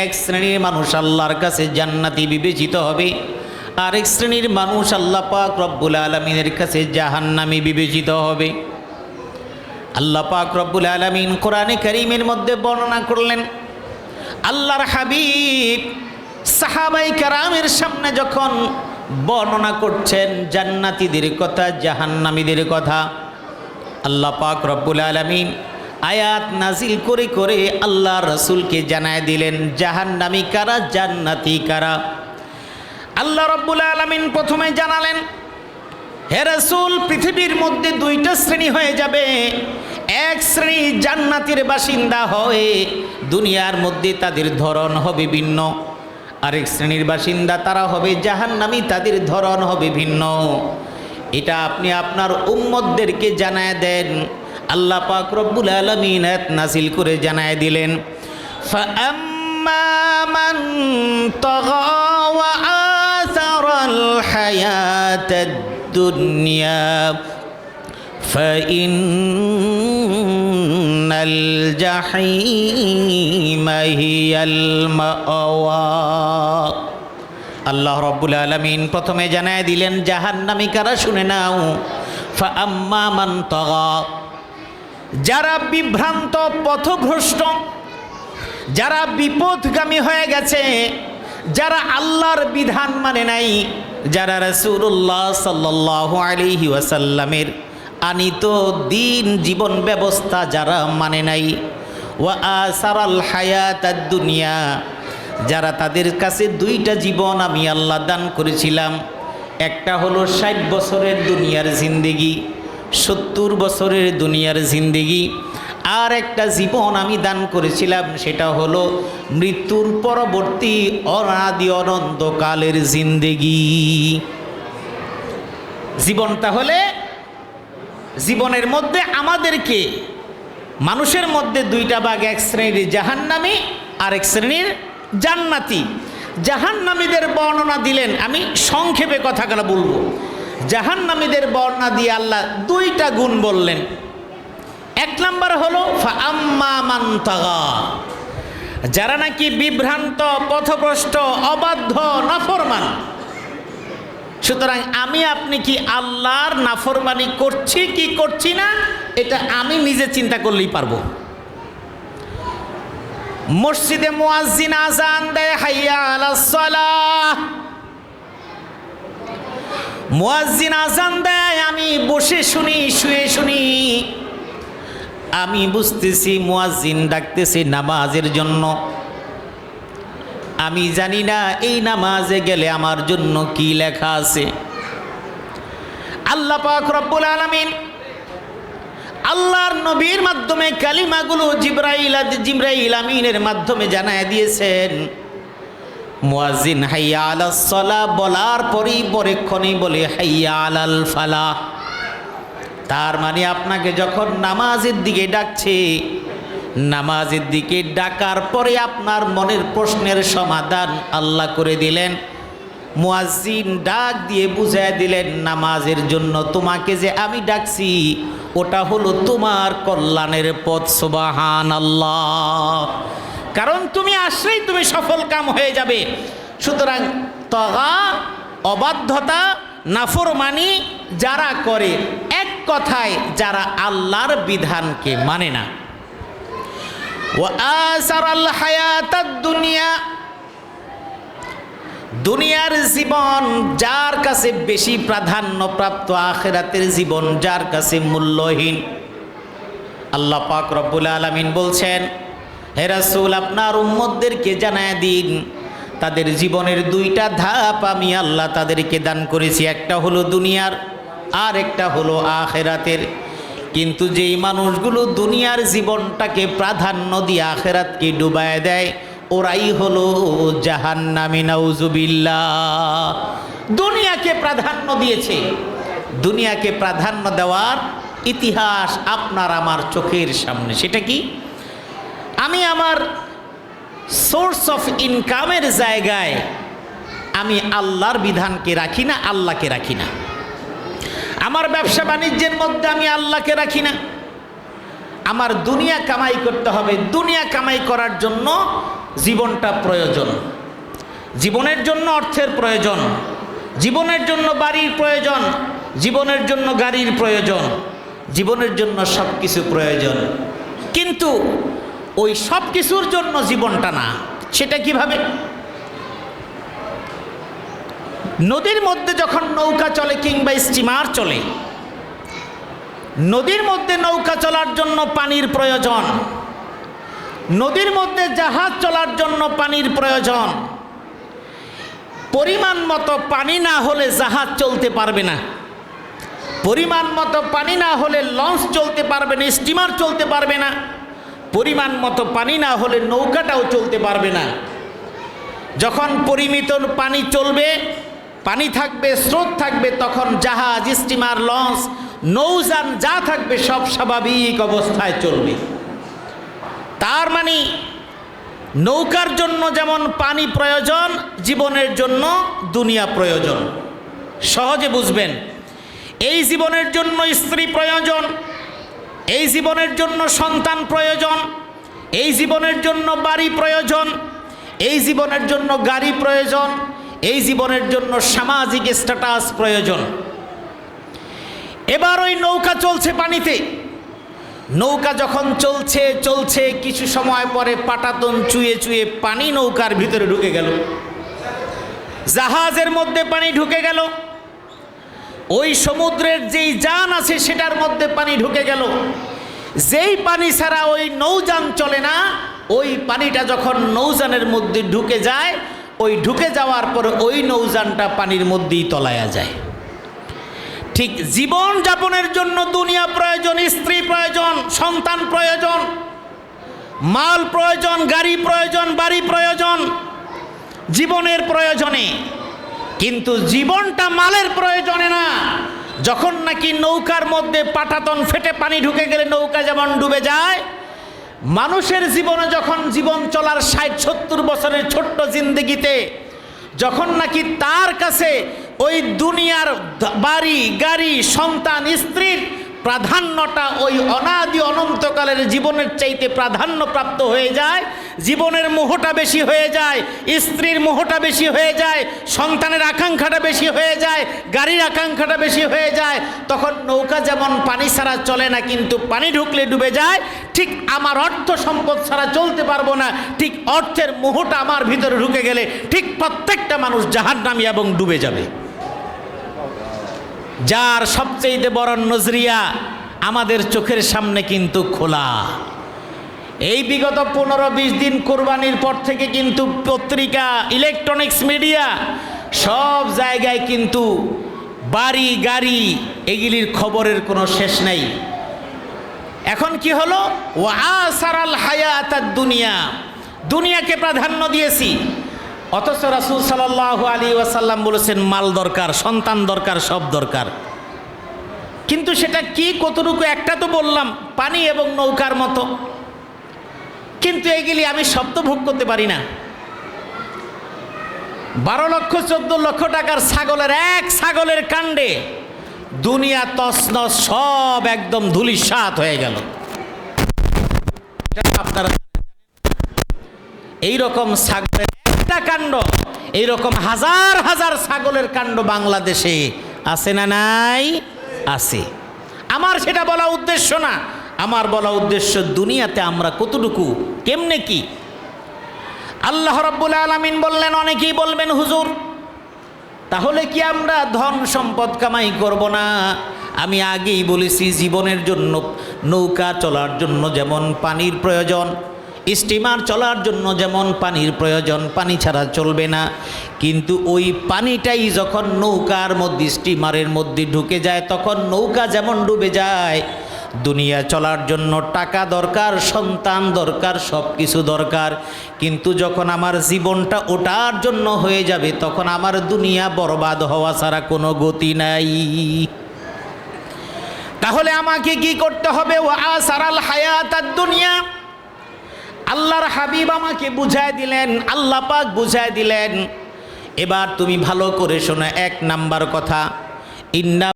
এক শ্রেণির মানুষ আল্লাহর কাছে জান্নাতি বিবেচিত হবে। আরেক শ্রেণির মানুষ আল্লাহ পাক রব্বুল আলমিনের কাছে জাহান্নামি বিবেচিত হবে। আল্লাহ পাক রব্বুল আলমিন কোরআনে করিমের মধ্যে বর্ণনা করলেন, আল্লাহর হাবিব সাহাবাই কারামের সামনে যখন বর্ণনা করছেন, জান্নাতিদের কথা, জাহান্নামীদের কথা, আল্লাহ পাক রব্বুল আলমিন আয়াত নাজিল করে করে আল্লাহ রসুলকে জানায় দিলেন, জাহান্নামী কারা, জান্নাতি কারা? আল্লাহ রব্বুল আলমিন প্রথমে জানালেন, হে রসুল, পৃথিবীর মধ্যে দুইটা শ্রেণি হয়ে যাবে। এক শ্রেণি জান্নাতের বাসিন্দা হয়ে, দুনিয়ার মধ্যে তাদের ধরন হবে ভিন্ন। আরেক শ্রেণির বাসিন্দা তারা হবে জাহান্নামী, তাদের ধরন হবে ভিন্ন। এটা আপনি আপনার উম্মতদেরকে জানায় দেন। আল্লাহ পাক রব্বুল আলমিন নাসিল করে জানায় দিলেন فأما من طغى وآثر الحياة الدنيا فإن الجحيم هي المأوى আল্লাহ রব্বুল আলমিন প্রথমে জানায় দিলেন জাহান্নামী কারা শুনে নাও ফাম্মা মান তগা যারা বিভ্রান্ত, পথভ্রষ্ট, যারা বিপদগামী হয়ে গেছে, যারা আল্লাহর বিধান মানে নাই, যারা রসুল্লাহ সাল্লাহ আলিহি ওয়াসাল্লামের আনিত দিন জীবন ব্যবস্থা যারা মানে নাই, ওয়া আসারাল হায়াত দুনিয়া, যারা তাদের কাছে দুইটা জীবন আমি আল্লাহ দান করেছিলাম, একটা হলো ষাট বছরের দুনিয়ার জিন্দেগি সত্তর বছরের দুনিয়ার জিন্দেগি। আর একটা জীবন আমি দান করেছিলাম, সেটা হলো মৃত্যুর পরবর্তী অনাদি অনন্তকালের জিন্দেগি। জীবন তাহলে জীবনের মধ্যে আমাদেরকে, মানুষের মধ্যে দুইটা ভাগ, এক শ্রেণির জাহান্নামী আর এক শ্রেণির জান্নাতি। জাহান্নামীদের বর্ণনা দিলেন, আমি সংক্ষেপে কথাগুলো বলব। জাহান্নামীদের বর্ণনা দিয়ে আল্লাহ দুইটা গুণ বললেন। এক নাম্বার হলো যারা নাকি বিভ্রান্ত, পথভ্রষ্ট, অবাধ্য, নাফরমান। সুতরাং আমি আপনি কি আল্লাহর নাফরমানি করছি কি করছি না, এটা আমি নিজে চিন্তা করলেই পারব। মসজিদে মুয়াজ্জিন আজান দেয়, হাইয়া মুয়াজ্জিন আজান দেয়, আমি বসে শুনি, শুয়ে শুনি। আমি বুঝতেছি মুয়াজ্জিন ডাকতেছি নামাজের জন্য। আমি জানি না, এই নামাজে গেলে আমার জন্য কি লেখা আছে। আল্লাহ পাক রব্বুল আলামিন আল্লাহর নবীর মাধ্যমে কালিমাগুলো জিব্রাইল জিব্রাইল আমিনের মাধ্যমে জানায় দিয়েছেন। মুয়াজ্জিন, হাইয়া আলাস সালা বলার পরেই পরেক্ষণেই বলে, হাইয়া আলাল ফালা তার মানে আপনাকে যখন নামাজের দিকে ডাকছে, নামাজের দিকে ডাকার পরে আপনার মনের প্রশ্নের সমাধান আল্লাহ করে দিলেন। মুয়াজ্জিন ডাক দিয়ে বুঝায় দিলেন, নামাজের জন্য তোমাকে যে আমি ডাকছি, ওটা হলো তোমার কল্যাণের পথ সুবাহান আল্লাহ কারণ তুমি আসলেই তুমি সফল কাম হয়ে যাবে। সুতরাং তগা, অবাধ্যতা, নাফরমানি যারা করে, এক কথায় যারা আল্লাহর বিধানকে মানে না। দুনিয়া দুনিয়ার জীবন যার কাছে বেশি প্রাধান্য প্রাপ্ত আখেরাতের জীবন যার কাছে মূল্যহীন। আল্লাহ পাক রব্বুল আলমিন বলছেন হে রাসূল, আপনার উম্মতদেরকে জানায় দিন। তাদের জীবনের দুইটা ধাপ আমি আল্লাহ তাদেরকে দান করেছি। একটা হলো দুনিয়ার, আর একটা হলো আখেরাতের। কিন্তু যেই মানুষগুলো দুনিয়ার জীবনটাকে প্রাধান্য দিয়ে আখেরাতকে ডুবায় দেয়, ওরাই হলো জাহান্নামি নাউজুবিল্লা দুনিয়াকে প্রাধান্য দিয়েছে। দুনিয়াকে প্রাধান্য দেওয়ার ইতিহাস আপনার আমার চোখের সামনে। সেটা কি? আমি আমার সোর্স অফ ইনকামের জায়গায় আমি আল্লাহর বিধানকে রাখি না, আল্লাহকে রাখি না। আমার ব্যবসা বাণিজ্যের মধ্যে আমি আল্লাহকে রাখি না। আমার দুনিয়া কামাই করতে হবে। দুনিয়া কামাই করার জন্য জীবনটা প্রয়োজন। জীবনের জন্য অর্থের প্রয়োজন। জীবনের জন্য বাড়ির প্রয়োজন। জীবনের জন্য গাড়ির প্রয়োজন। জীবনের জন্য সব কিছু প্রয়োজন। কিন্তু ওই সব কিছুর জন্য জীবনটা না, সেটা কীভাবে? নদীর মধ্যে যখন নৌকা চলে কিংবা স্টিমার চলে, নদীর মধ্যে নৌকা চলার জন্য পানির প্রয়োজন, নদীর মধ্যে জাহাজ চলার জন্য পানির প্রয়োজন, পরিমাণ মতো পানি না হলে জাহাজ চলতে পারবে না, পরিমাণ মতো পানি না হলে লঞ্চ চলতে পারবে না, স্টিমার চলতে পারবে না পরিমাণ মতো পানি না হলে নৌকাটাও চলতে পারবে না। যখন পরিমিত পানি চলবে, পানি থাকবে, স্রোত থাকবে, তখন জাহাজ, স্টিমার, লঞ্চ, নৌযান যা থাকবে সব স্বাভাবিক অবস্থায় চলবে। তার মানে নৌকার জন্য যেমন পানি প্রয়োজন, জীবনের জন্য দুনিয়া প্রয়োজন। সহজে বুঝবেন। এই জীবনের জন্য স্ত্রী প্রয়োজন। এই জীবনের জন্য সন্তান প্রয়োজন, এই জীবনের জন্য বাড়ি প্রয়োজন, এই জীবনের জন্য গাড়ি প্রয়োজন, এই জীবনের জন্য সামাজিক স্ট্যাটাস প্রয়োজন। এবার ওই নৌকা চলছে পানিতে। নৌকা যখন চলছে চলছে, কিছু সময় পরে পাটাতন চুয়ে চুয়ে পানি নৌকার ভিতরে ঢুকে গেল। জাহাজের মধ্যে পানি ঢুকে গেল। ওই সমুদ্রের যেই যান আছে সেটার মধ্যে পানি ঢুকে গেল। যেই পানি ছাড়া ওই নৌযান চলে না, ওই পানিটা যখন নৌযানের মধ্যে ঢুকে যায়, ওই ঢুকে যাওয়ার পর ওই নৌযানটা পানির মধ্যেই তলায়া যায়। ঠিক জীবন যাপনের জন্য দুনিয়া প্রয়োজন, স্ত্রী প্রয়োজন, সন্তান প্রয়োজন, মাল প্রয়োজন, গাড়ি প্রয়োজন, বাড়ি প্রয়োজন, জীবনের প্রয়োজনে। কিন্তু জীবনটা মালের প্রয়োজনে যখন নাকি নৌকার মধ্যে পাটাতন ফেটে পানি ঢুকে গেলে নৌকা যেমন ডুবে যায়, মানুষের জীবনে যখন জীবন চলার ষাট সত্তর বছরের ছোট্ট জিন্দগিতে, যখন নাকি তার কাছে ওই দুনিয়ার বাড়ি, গাড়ি, সন্তান, স্ত্রীর প্রাধান্যটা ওই অনাদি অনন্তকালের জীবনের চাইতে প্রাধান্য প্রাপ্ত হয়ে যায়, জীবনের মোহটা বেশি হয়ে যায়, স্ত্রীর মোহটা বেশি হয়ে যায়, সন্তানের আকাঙ্ক্ষাটা বেশি হয়ে যায়, গাড়ির আকাঙ্ক্ষাটা বেশি হয়ে যায়, তখন নৌকা যেমন পানি ছাড়া চলে না, কিন্তু পানি ঢুকলে ডুবে যায়, ঠিক আমার অর্থ সম্পদ ছাড়া চলতে পারব না, ঠিক অর্থের মোহটা আমার ভিতরে ঢুকে গেলে, ঠিক প্রত্যেকটা মানুষ জাহান্নামী এবং ডুবে যাবে। যার সবচেয়ে বড় নজরিয়া আমাদের চোখের সামনে কিন্তু খোলা। এই বিগত পনেরো বিশ দিন কোরবানির পর থেকে কিন্তু পত্রিকা ইলেকট্রনিক্স মিডিয়া সব জায়গায় কিন্তু বাড়ি, গাড়ি এগুলির খবরের কোনো শেষ নেই। এখন কি হলো? ও আসারাল হায়াত দুনিয়া দুনিয়াকে প্রাধান্য দিয়েছি। অথচ রাসুল সাল্লাহ আলী ওয়াসাল্লাম বলেছেন, মাল দরকার, সন্তান দরকার, সব দরকার। কিন্তু সেটা কি, কতটুকু, একটা তো বললাম, পানি এবং নৌকার মতো। কিন্তু এইগুলি আমি তো ভোগ করতে পারি না। বারো লক্ষ, চোদ্দ লক্ষ টাকার ছাগলের, এক ছাগলের কাণ্ডে দুনিয়া তসনস সব একদম ধুলিসাৎ হয়ে গেল। এটা আপনারা এই রকম ছাগলের একটা কাণ্ড। এইরকম হাজার হাজার ছাগলের কাণ্ড বাংলাদেশে আছে না নাই? আছে। আমার সেটা বলা উদ্দেশ্য না। আমার বলা উদ্দেশ্য দুনিয়াতে আমরা কতটুকু, কেমনে কি? আল্লাহ রব্বুল আলমিন বললেন, অনেকেই বলবেন, হুজুর, তাহলে কি আমরা ধন সম্পদ কামাই করব না? আমি আগেই বলেছি, জীবনের জন্য, নৌকা চলার জন্য যেমন পানির প্রয়োজন স্টিমার চলার জন্য যেমন পানির প্রয়োজন, পানি ছাড়া চলবে না। কিন্তু ওই পানিটাই যখন নৌকার মধ্যে, স্টিমারের মধ্যে ঢুকে যায়, তখন নৌকা যেমন ডুবে যায়, দুনিয়া চলার জন্য টাকা দরকার, সন্তান দরকার সব কিছু দরকার। কিন্তু যখন আমার জীবনটা ওটার জন্য হয়ে যাবে, তখন আমার দুনিয়া বরবাদ হওয়া ছাড়া কোনো গতি নাই। তাহলে আমাকে কি করতে হবে? ও আসারাল হায়াত দুনিয়া। আল্লাহর হাবিব আমাকে বুঝায় দিলেন, আল্লাহ পাক বুঝায় দিলেন। এবার তুমি ভালো করে শোনো, এক নাম্বার কথা, ইন্না